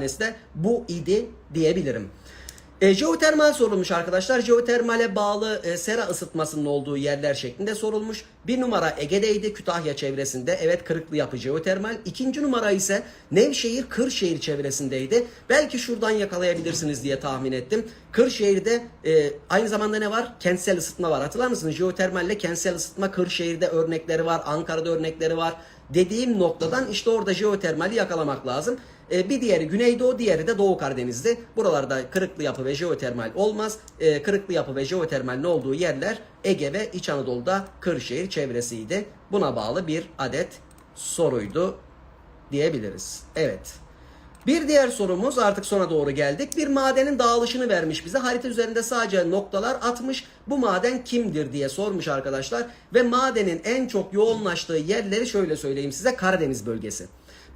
tanesi de bu idi diyebilirim. E, jeotermal sorulmuş arkadaşlar. Jeotermale bağlı e, sera ısıtmasının olduğu yerler şeklinde sorulmuş. Bir numara Ege'deydi, Kütahya çevresinde. Evet Kırıklı yapı jeotermal. İkinci numara ise Nevşehir, Kırşehir çevresindeydi. Belki şuradan yakalayabilirsiniz diye tahmin ettim. Kırşehir'de e, aynı zamanda ne var? Kentsel ısıtma var. Hatırlar mısınız? Jeotermalle kentsel ısıtma Kırşehir'de örnekleri var. Ankara'da örnekleri var. Dediğim noktadan işte orada jeotermali yakalamak lazım. E, bir diğeri Güneydoğu, diğeri de Doğu Karadeniz'de. Buralarda kırıklı yapı ve jeotermal olmaz. E, kırıklı yapı ve jeotermalin olduğu yerler Ege ve İç Anadolu'da Kırşehir çevresiydi. Buna bağlı bir adet soruydu diyebiliriz. Evet. Bir diğer sorumuz artık sona doğru geldik. Bir madenin dağılışını vermiş bize. Harita üzerinde sadece noktalar atmış. Bu maden kimdir diye sormuş arkadaşlar. Ve madenin en çok yoğunlaştığı yerleri şöyle söyleyeyim size Karadeniz bölgesi.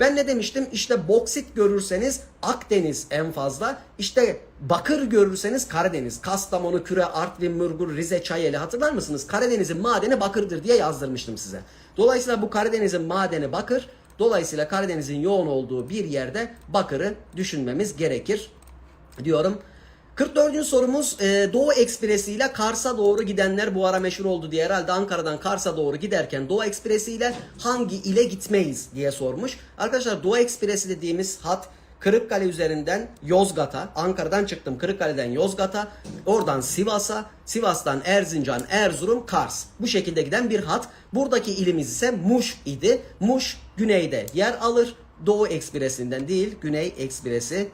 Ben ne demiştim? İşte boksit görürseniz Akdeniz en fazla. İşte bakır görürseniz Karadeniz. Kastamonu, Küre, Artvin, Murgur, Rize, Çayeli hatırlar mısınız? Karadeniz'in madeni bakırdır diye yazdırmıştım size. Dolayısıyla bu Karadeniz'in madeni bakır. Dolayısıyla Karadeniz'in yoğun olduğu bir yerde bakırı düşünmemiz gerekir diyorum. 44. sorumuz e, Doğu Ekspresi ile Kars'a doğru gidenler bu ara meşhur oldu diye herhalde Ankara'dan Kars'a doğru giderken Doğu Ekspresi ile hangi ile gitmeyiz diye sormuş. Arkadaşlar Doğu Ekspresi dediğimiz hat Kırıkkale üzerinden Yozgat'a, Ankara'dan çıktım Kırıkkale'den Yozgat'a, oradan Sivas'a, Sivas'tan Erzincan, Erzurum, Kars. Bu şekilde giden bir hat. Buradaki ilimiz ise Muş idi. Muş güneyde yer alır. Doğu Ekspresi'nden değil, Güney Ekspresi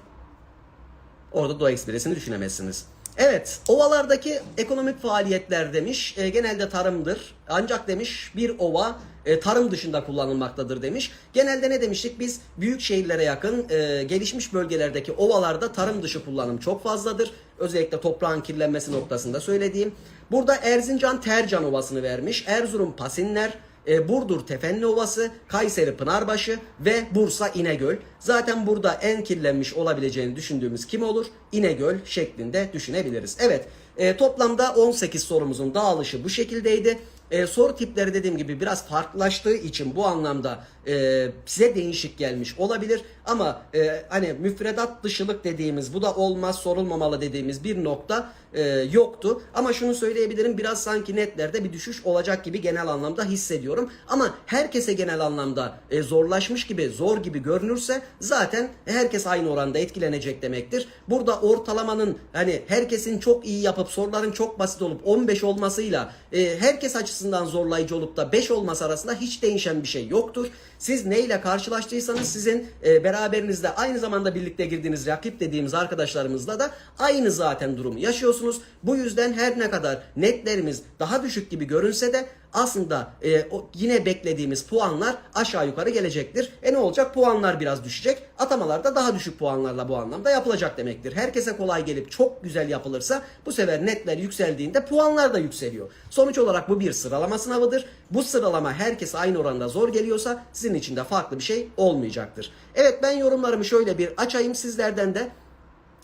Orada Doğu Ekspresi'ni düşünemezsiniz. Evet, ovalardaki ekonomik faaliyetler demiş, e, genelde tarımdır. Ancak demiş bir ova e, tarım dışında kullanılmaktadır demiş. Genelde ne demiştik? Biz büyük şehirlere yakın e, gelişmiş bölgelerdeki ovalarda tarım dışı kullanım çok fazladır. Özellikle toprağın kirlenmesi noktasında söylediğim. Burada Erzincan Tercan Ovası'nı vermiş. Erzurum Pasinler, e, Burdur Tefenli Ovası, Kayseri Pınarbaşı ve Bursa İnegöl. Zaten burada en kirlenmiş olabileceğini düşündüğümüz kim olur? İnegöl şeklinde düşünebiliriz. Evet e, toplamda 18 sorumuzun dağılışı bu şekildeydi. E, soru tipleri dediğim gibi biraz farklılaştığı için bu anlamda e, size değişik gelmiş olabilir. Ama e, hani müfredat dışılık dediğimiz bu da olmaz sorulmamalı dediğimiz bir nokta e, yoktu. Ama şunu söyleyebilirim biraz sanki netlerde bir düşüş olacak gibi genel anlamda hissediyorum. Ama herkese genel anlamda e, zorlaşmış gibi zor gibi görünürse zaten herkes aynı oranda etkilenecek demektir. Burada ortalamanın hani herkesin çok iyi yapıp soruların çok basit olup 15 olmasıyla e, herkes açısından zorlayıcı olup da 5 olması arasında hiç değişen bir şey yoktur. Siz neyle karşılaştıysanız sizin e, beraberinizde aynı zamanda birlikte girdiğiniz rakip dediğimiz arkadaşlarımızla da aynı zaten durumu yaşıyorsunuz. Bu yüzden her ne kadar netlerimiz daha düşük gibi görünse de aslında e, o yine beklediğimiz puanlar aşağı yukarı gelecektir. E ne olacak? Puanlar biraz düşecek. Atamalar da daha düşük puanlarla bu anlamda yapılacak demektir. Herkese kolay gelip çok güzel yapılırsa bu sefer netler yükseldiğinde puanlar da yükseliyor. Sonuç olarak bu bir sıralama sınavıdır. Bu sıralama herkes aynı oranda zor geliyorsa sizin için de farklı bir şey olmayacaktır. Evet ben yorumlarımı şöyle bir açayım sizlerden de.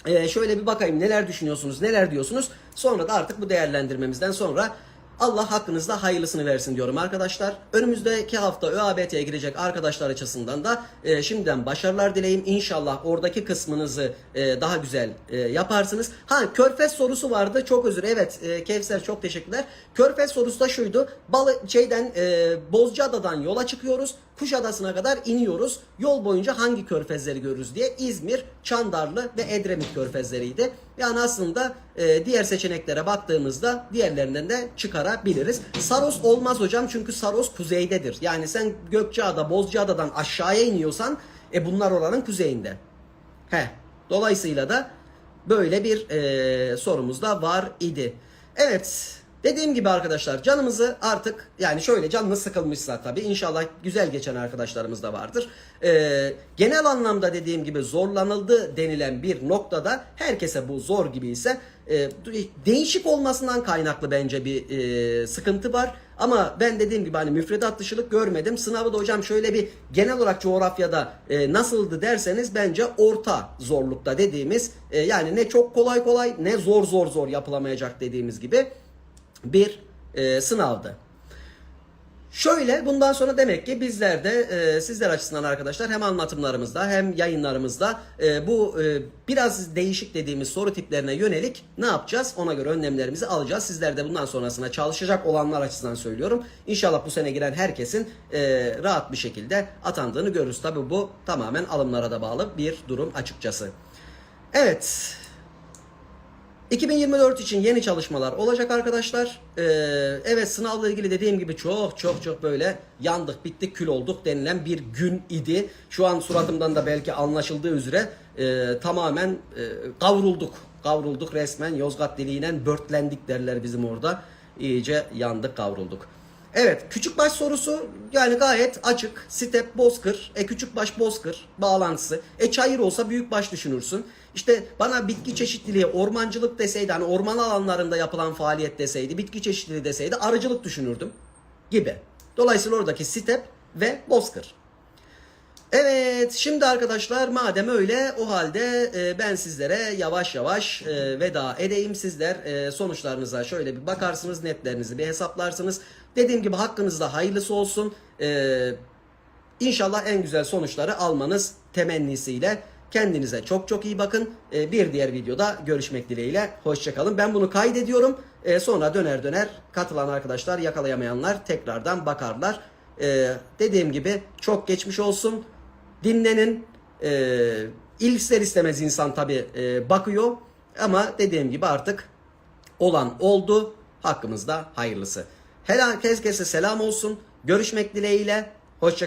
Ee, şöyle bir bakayım neler düşünüyorsunuz, neler diyorsunuz. Sonra da artık bu değerlendirmemizden sonra Allah hakkınızda hayırlısını versin diyorum arkadaşlar. Önümüzdeki hafta ÖABT'ye girecek arkadaşlar açısından da e, şimdiden başarılar dileyim. İnşallah oradaki kısmınızı e, daha güzel e, yaparsınız. Ha Körfez sorusu vardı. Çok özür. Evet e, Kevser çok teşekkürler. Körfez sorusu da şuydu. Balı şeyden e, Bozcaada'dan yola çıkıyoruz. Kuşadası'na kadar iniyoruz. Yol boyunca hangi körfezleri görürüz diye İzmir, Çandarlı ve Edremit körfezleriydi. Yani aslında e, diğer seçeneklere baktığımızda diğerlerinden de çıkarabiliriz. Saros olmaz hocam çünkü Saros kuzeydedir. Yani sen Gökçeada, Bozcaada'dan aşağıya iniyorsan e, bunlar oranın kuzeyinde. He. Dolayısıyla da böyle bir e, sorumuz da var idi. Evet. Dediğim gibi arkadaşlar canımızı artık yani şöyle canınız sıkılmışsa tabii inşallah güzel geçen arkadaşlarımız da vardır. Ee, genel anlamda dediğim gibi zorlanıldı denilen bir noktada herkese bu zor gibi ise e, değişik olmasından kaynaklı bence bir e, sıkıntı var. Ama ben dediğim gibi hani müfredat dışılık görmedim. Sınavı da hocam şöyle bir genel olarak coğrafyada e, nasıldı derseniz bence orta zorlukta dediğimiz e, yani ne çok kolay kolay ne zor zor zor yapılamayacak dediğimiz gibi bir e, sınavdı. Şöyle bundan sonra demek ki bizler de e, sizler açısından arkadaşlar hem anlatımlarımızda hem yayınlarımızda e, bu e, biraz değişik dediğimiz soru tiplerine yönelik ne yapacağız? Ona göre önlemlerimizi alacağız. Sizler de bundan sonrasına çalışacak olanlar açısından söylüyorum. İnşallah bu sene giren herkesin e, rahat bir şekilde atandığını görürüz. Tabi bu tamamen alımlara da bağlı bir durum açıkçası. Evet 2024 için yeni çalışmalar olacak arkadaşlar. Ee, evet sınavla ilgili dediğim gibi çok çok çok böyle yandık bittik kül olduk denilen bir gün idi. Şu an suratımdan da belki anlaşıldığı üzere e, tamamen e, kavrulduk. Kavrulduk resmen Yozgat diliyle börtlendik derler bizim orada. İyice yandık kavrulduk. Evet küçük baş sorusu yani gayet açık. Step bozkır. E küçük baş bozkır bağlantısı. E çayır olsa büyük baş düşünürsün. İşte bana bitki çeşitliliği, ormancılık deseydi hani orman alanlarında yapılan faaliyet deseydi, bitki çeşitliliği deseydi arıcılık düşünürdüm gibi. Dolayısıyla oradaki step ve bozkır. Evet şimdi arkadaşlar madem öyle o halde e, ben sizlere yavaş yavaş e, veda edeyim. Sizler e, sonuçlarınıza şöyle bir bakarsınız netlerinizi bir hesaplarsınız. Dediğim gibi hakkınızda hayırlısı olsun. E, İnşallah en güzel sonuçları almanız temennisiyle kendinize çok çok iyi bakın. E, bir diğer videoda görüşmek dileğiyle. Hoşçakalın. Ben bunu kaydediyorum. E, sonra döner döner katılan arkadaşlar yakalayamayanlar tekrardan bakarlar. E, dediğim gibi çok geçmiş olsun. Dinlenin. E, ister istemez insan tabi bakıyor. Ama dediğim gibi artık olan oldu. Hakkımızda hayırlısı. Herkese selam olsun. Görüşmek dileğiyle. Hoşçakalın.